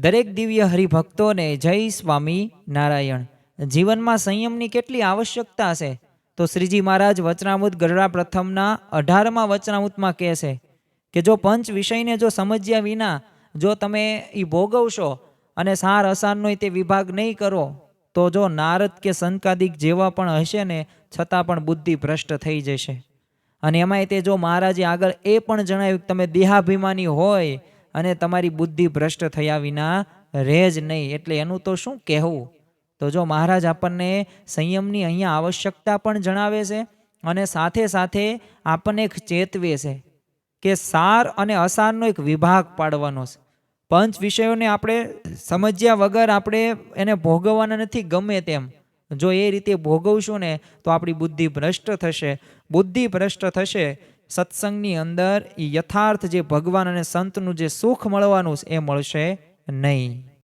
દરેક દિવ્ય હરિભક્તોને જય સ્વામી નારાયણ. જીવનમાં સંયમની કેટલી આવશ્યકતા છે તો શ્રીજી મહારાજ વચનામૃત ગઢડા પ્રથમના અઢારમા વચનામૃતમાં કહે છે કે જો પંચ વિષયને જો સમજ્યા વિના જો તમે એ ભોગવશો અને સાર અસારનો તે વિભાગ નહીં કરો, તો જો નારદ કે સંકાદિક જેવા પણ હશે ને, છતાં પણ બુદ્ધિ ભ્રષ્ટ થઈ જશે. અને એમાંય તે જો મહારાજે આગળ એ પણ જણાવ્યું કે તમે દેહાભિમાની હોય અને તમારી બુદ્ધિ ભ્રષ્ટ થયા વિના રહે જ નહીં. એટલે એનું તો શું કહેવું? તો જો મહારાજ આપણને સંયમની અહીંયા આવશ્યકતા પણ જણાવે છે અને સાથે સાથે આપણને એક ચેતવે છે કે સાર અને અસારનો એક વિભાગ પાડવાનો છે. પંચ વિષયોને આપણે સમજ્યા વગર આપણે એને ભોગવવાના નથી ગમે તેમ. જો એ રીતે ભોગવશું ને તો આપણી બુદ્ધિ ભ્રષ્ટ થશે. બુદ્ધિ ભ્રષ્ટ થશે સત્સંગની અંદર યથાર્થ જે ભગવાન અને સંતનું જે સુખ મળવાનું છે એ મળશે નહીં.